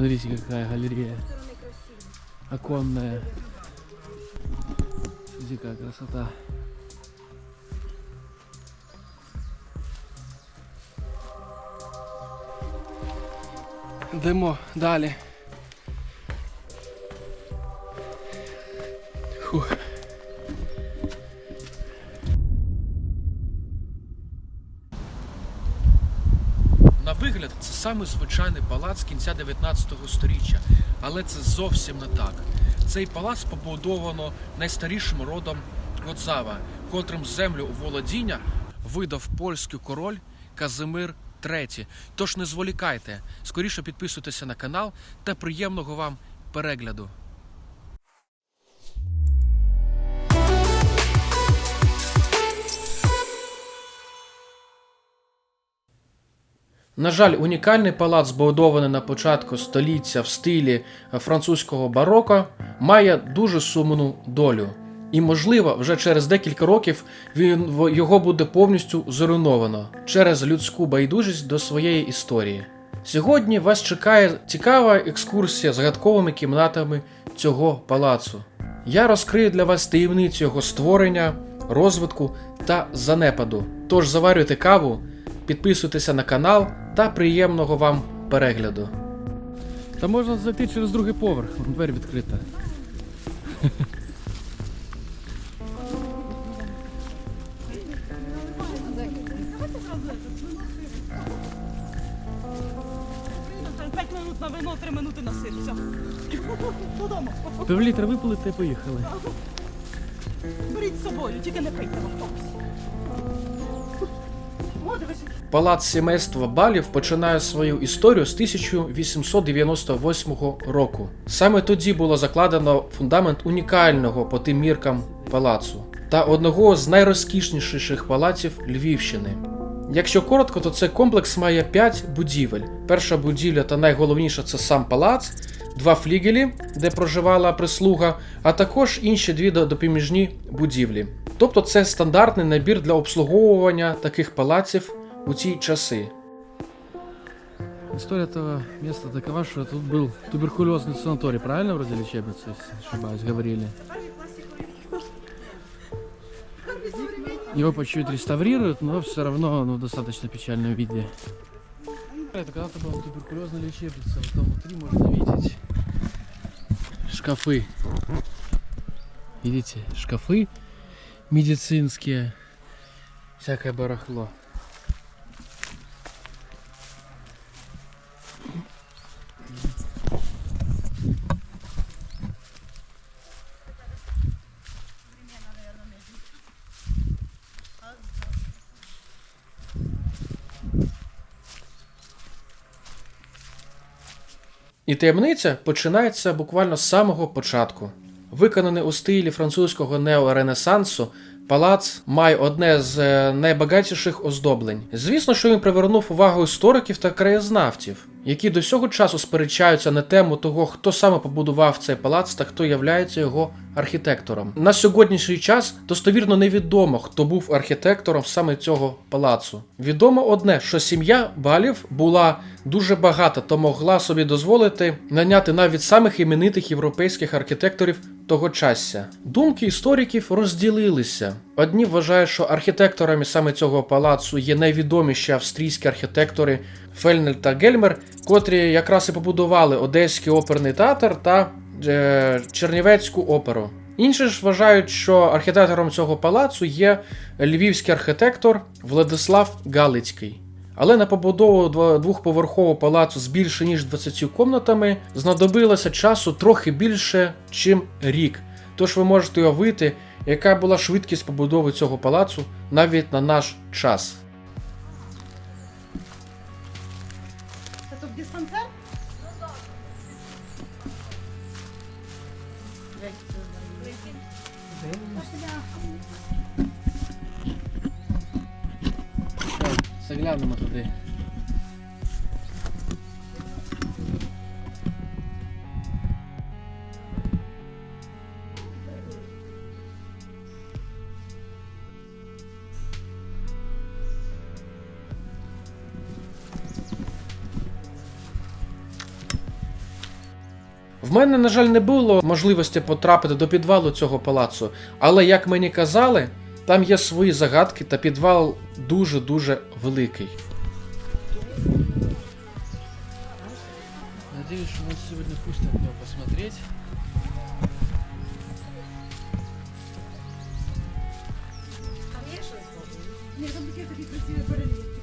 Смотрите, какая галерея. Оконная. Смотрите, какая красота. Йдемо далі. Самий звичайний палац кінця 19 століття, але це зовсім не так. Цей палац побудовано найстарішим родом Годзава, котрим землю володіння видав польський король Казимир III. Тож не зволікайте, скоріше підписуйтеся на канал та приємного вам перегляду. На жаль, унікальний палац, збудований на початку століття в стилі французького бароко, має дуже сумну долю. І, можливо, вже через декілька років він його буде повністю зруйновано через людську байдужість до своєї історії. Сьогодні вас чекає цікава екскурсія загадковими кімнатами цього палацу. Я розкрию для вас таємницю його створення, розвитку та занепаду. Тож заварюйте каву, підписуйтеся на канал та приємного вам перегляду. Та можна зайти через другий поверх, двері відкрита. 5 минут на вино, 3 минути на сир. Все. Додому. Півлітра випили та й поїхали. Беріть з собою, тільки не пийте в автобусі. Палац сімейства Балів починає свою історію з 1898 року. Саме тоді було закладено фундамент унікального по тим міркам палацу та одного з найрозкішніших палаців Львівщини. Якщо коротко, то цей комплекс має 5 будівель. Перша будівля та найголовніша це сам палац, два флігелі, де проживала прислуга, а також інші дві до- допоміжні будівлі. Тобто це стандартний набір для обслуговування таких палаців у ті часи. История этого места такова, что тут был туберкулезный санаторий, правильно вроде лечебница, если не говорили? Его по чуть-чуть реставрируют, но все равно ну, в достаточно печальном виде. Это когда-то была туберкулезная лечебница, вот там внутри можно видеть шкафы. Видите, шкафы медицинские, всякое барахло. І таємниця починається буквально з самого початку. Виконаний у стилі французького неоренесансу, палац має одне з е, найбагатіших оздоблень. Звісно, що він привернув увагу істориків та краєзнавців, які до цього часу сперечаються на тему того, хто саме побудував цей палац та хто являється його архітектором. На сьогоднішній час достовірно невідомо, хто був архітектором саме цього палацу. Відомо одне, що сім'я балів була дуже багата, то могла собі дозволити наняти навіть самих іменитих європейських архітекторів тогочасся. Думки істориків розділилися. Одні вважають, що архітекторами саме цього палацу є найвідоміші австрійські архітектори Фельнель та Гельмер, котрі якраз і побудували Одеський оперний театр та е, Чернівецьку оперу. Інші ж вважають, що архітектором цього палацу є львівський архітектор Владислав Галицький. Але на побудову дво- двохповерхового палацу з більше ніж 20 комнатами знадобилося часу трохи більше, чим рік. Тож ви можете уявити, яка була швидкість побудови цього палацу навіть на наш час. Заглянемо туди. В мене, на жаль, не було можливості потрапити до підвалу цього палацу, але як мені казали, там є свої загадки та підвал дуже-дуже великий. Надеюсь, что нас сегодня пустят туда посмотреть. Ні, там такі такі красиві перелівки,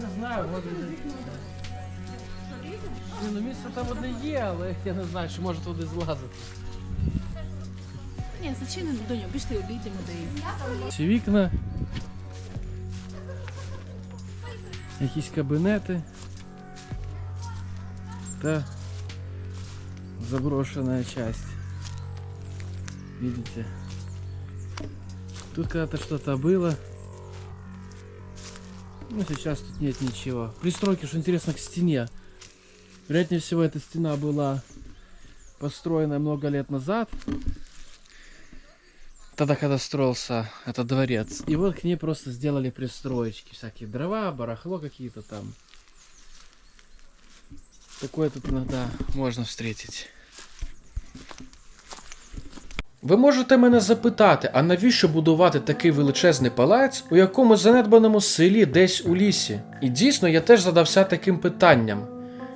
Не знаю, вот Ні, ну місце там одне є, але я не знаю, чи може туди злазити. Ні, зачинено до нього, пішли, обійдемо до їх. Ці вікна. Якісь кабінети. Та заброшенная часть. Видите? Тут когда-то что-то было. Ну, сейчас тут нет ничего. Пристройки, что интересно, к стене. Вероятнее всего, эта стена была построена много лет назад. Тогда, когда строился этот дворец. И вот к ней просто сделали пристроечки. Всякие дрова, барахло какие-то там. Такое тут иногда можно встретить. Ви можете мене запитати, а навіщо будувати такий величезний палац у якомусь занедбаному селі десь у лісі? І дійсно я теж задався таким питанням.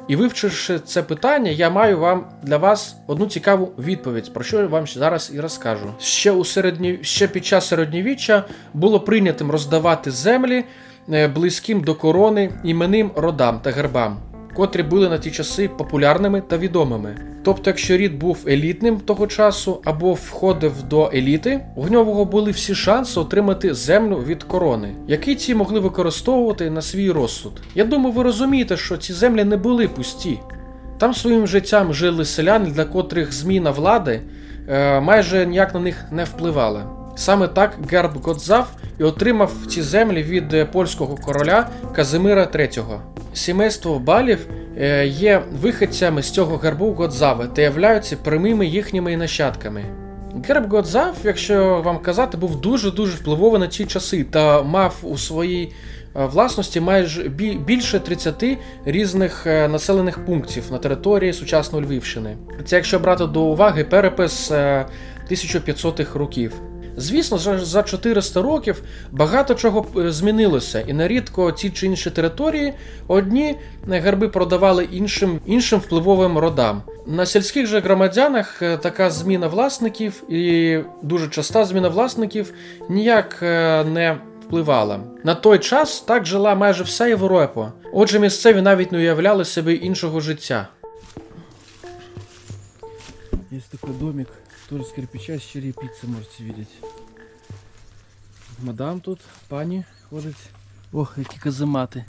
І вивчивши це питання, я маю вам для вас одну цікаву відповідь, про що я вам зараз і розкажу. Ще у середні... ще під час середньовіччя було прийнятим роздавати землі е, близьким до корони іменним родам та гербам котрі були на ті часи популярними та відомими. Тобто, якщо рід був елітним того часу або входив до еліти, у нього були всі шанси отримати землю від корони, які ці могли використовувати на свій розсуд. Я думаю, ви розумієте, що ці землі не були пусті. Там своїм життям жили селяни, для котрих зміна влади е, майже ніяк на них не впливала. Саме так Герб Годзав і отримав ці землі від польського короля Казимира III. Сімейство балів е, є вихідцями з цього гербу Годзави та являються прямими їхніми нащадками. Герб Годзав, якщо вам казати, був дуже-дуже впливовий на ті часи та мав у своїй е, власності майже більше 30 різних е, населених пунктів на території сучасної Львівщини. Це якщо брати до уваги перепис е, 1500-х років. Звісно, за- за 400 років багато чого е, змінилося, і нерідко ті чи інші території одні е, герби продавали іншим, іншим впливовим родам. На сільських же громадянах е, така зміна власників і дуже часта зміна власників ніяк не впливала. На той час так жила майже вся Європа. Отже, місцеві навіть не уявляли собі іншого життя. Есть такой домик, тоже с кирпича, с черепицы можете видеть. Мадам тут, пані ходить. Ох, які каземати.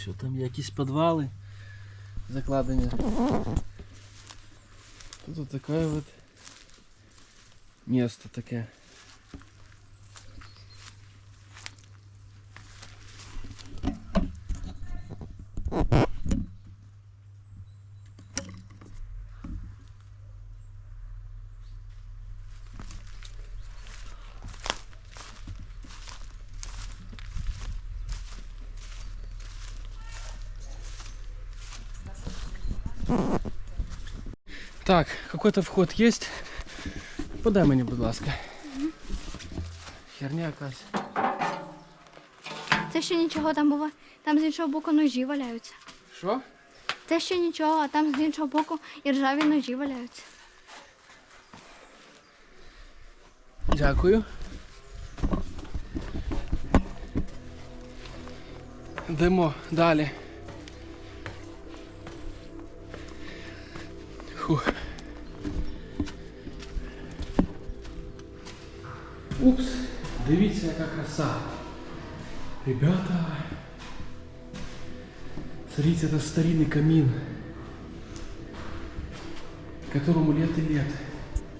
Що там, якісь підвали закладені. Тут вот такое вот место таке. Так, какой-то вход есть. Подай мені, будь ласка. Херня якась. Це ще нічого там було. Там з іншого боку ножі валяються. Що? Це ще нічого, а там з іншого боку і ржаві ножі валяються. Дякую. Йдемо далі. Фух. Упс, дивіться, яка краса. Ребята. Смотрите, это старинный камин, которому лет и лет.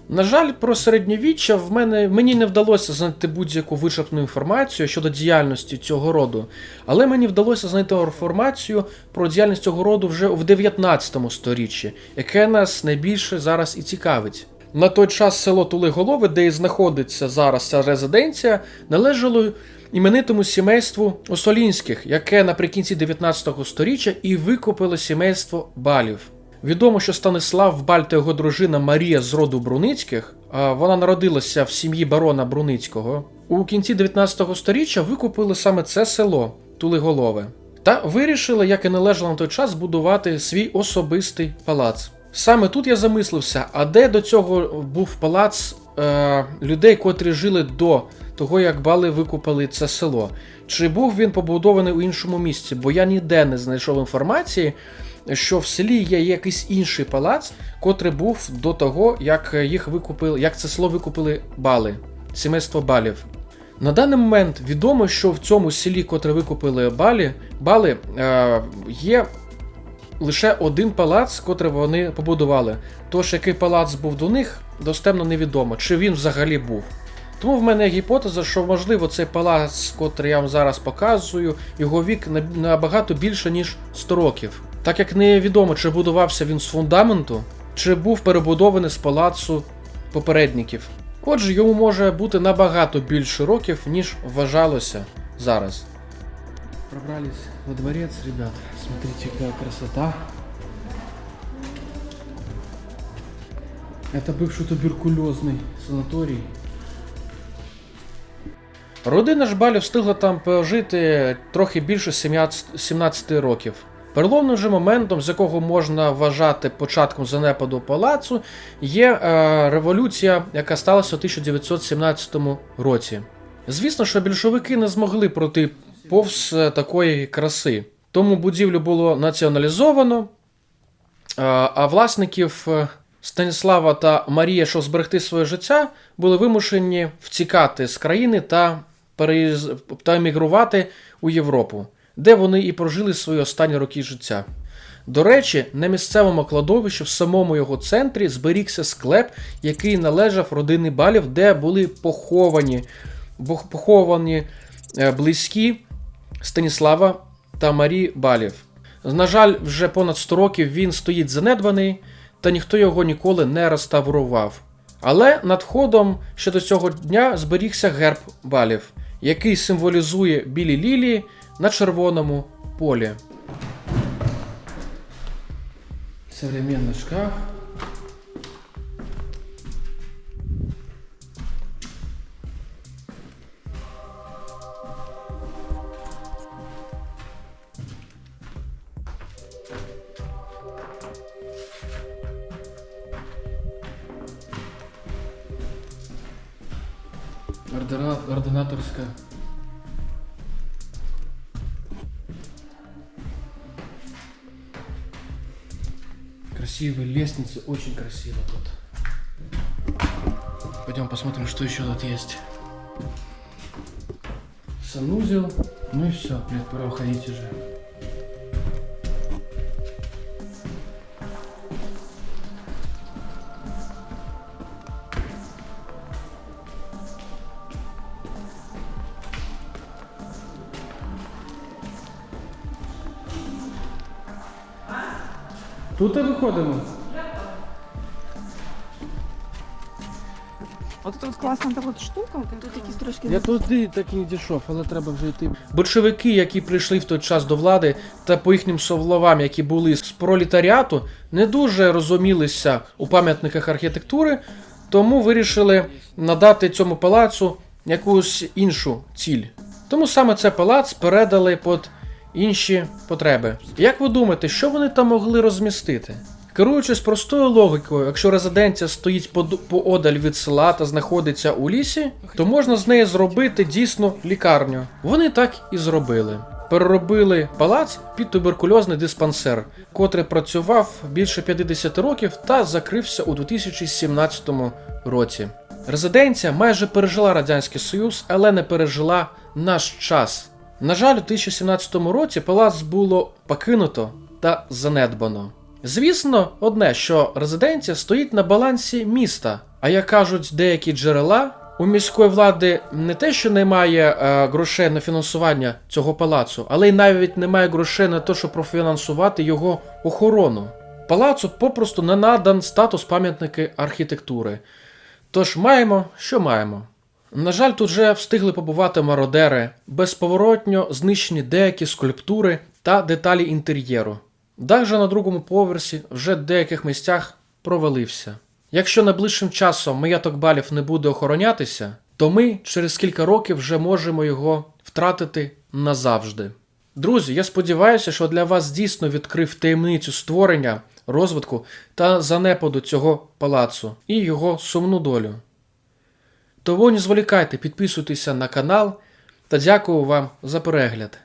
На жаль, про середньовіччя в мене мені не вдалося знайти будь-яку вичерпну інформацію щодо діяльності цього роду, але мені вдалося знайти інформацію про діяльність цього роду вже в 19 сторіччі, яке нас найбільше зараз і цікавить. На той час село Тулиголове, де і знаходиться зараз ця резиденція, належало іменитому сімейству Осолінських, яке наприкінці 19 століття і викупило сімейство Балів. Відомо, що Станислав Баль та його дружина Марія з роду Бруницьких, вона народилася в сім'ї барона Бруницького. У кінці 19 століття викупили саме це село Тулиголове та вирішили, як і належало на той час, збудувати свій особистий палац. Саме тут я замислився, а де до цього був палац е, людей, котрі жили до того, як бали викупили це село. Чи був він побудований у іншому місці? Бо я ніде не знайшов інформації, що в селі є якийсь інший палац, котрий був до того, як їх викупили, як це село викупили бали, сімейство балів. На даний момент відомо, що в цьому селі, котре викупили балі, бали, е, є лише один палац, котрий вони побудували. Тож, який палац був до них, достемно невідомо, чи він взагалі був. Тому в мене гіпотеза, що можливо цей палац, котрий я вам зараз показую, його вік на- набагато більше, ніж 100 років. Так як невідомо, чи будувався він з фундаменту, чи був перебудований з палацу попередників. Отже, йому може бути набагато більше років, ніж вважалося зараз. Пробрались во дворец, ребят. Смотрите, какая красота. Это бывший туберкулезный санаторий. Родина Жбалів встигла там пожити трохи більше 17 17 років. Переломним же моментом, з якого можна вважати початком занепаду палацу, є е, революція, яка сталася у 1917 році. Звісно, що більшовики не змогли пройти повз е, такої краси. Тому будівлю було націоналізовано, е, а власників е, Станіслава та Марія, щоб зберегти своє життя, були вимушені втікати з країни та, переїз... та емігрувати у Європу, де вони і прожили свої останні роки життя. До речі, на місцевому кладовищі в самому його центрі зберігся склеп, який належав родині балів, де були поховані, поховані е, близькі Станіслава та Марії Балів. На жаль, вже понад 100 років він стоїть занедбаний, та ніхто його ніколи не реставрував. Але над входом ще до цього дня зберігся герб балів, який символізує білі лілії на червоному полі. Современный шкаф. Ордера- Красивые лестницы, очень красиво тут. Пойдем посмотрим, что еще тут есть. Санузел. Ну и все, блядь, пора уходить уже. Тут і виходимо. От тут класна така от штука, тут якісь трошки Я туди так і не дійшов, але треба вже йти. Большевики, які прийшли в той час до влади, та по їхнім словам, які були з пролетаріату, не дуже розумілися у пам'ятниках архітектури, тому вирішили надати цьому палацу якусь іншу ціль. Тому саме цей палац передали під інші потреби. Як ви думаєте, що вони там могли розмістити? Керуючись простою логікою, якщо резиденція стоїть поду- поодаль від села та знаходиться у лісі, то можна з неї зробити дійсно лікарню. Вони так і зробили. Переробили палац під туберкульозний диспансер, котрий працював більше 50 років та закрився у 2017 році. Резиденція майже пережила Радянський Союз, але не пережила наш час. На жаль, у 2017 році палац було покинуто та занедбано. Звісно, одне, що резиденція стоїть на балансі міста. А як кажуть деякі джерела, у міської влади не те, що немає е, грошей на фінансування цього палацу, але й навіть немає грошей на те, щоб профінансувати його охорону. Палацу попросту не надан статус пам'ятники архітектури. Тож маємо, що маємо. На жаль, тут вже встигли побувати мародери, безповоротньо знищені деякі скульптури та деталі інтер'єру. Дах же на другому поверсі вже в деяких місцях провалився. Якщо найближчим часом маєток балів не буде охоронятися, то ми через кілька років вже можемо його втратити назавжди. Друзі, я сподіваюся, що для вас дійсно відкрив таємницю створення, розвитку та занепаду цього палацу і його сумну долю. Тому не зволікайте, підписуйтеся на канал та дякую вам за перегляд.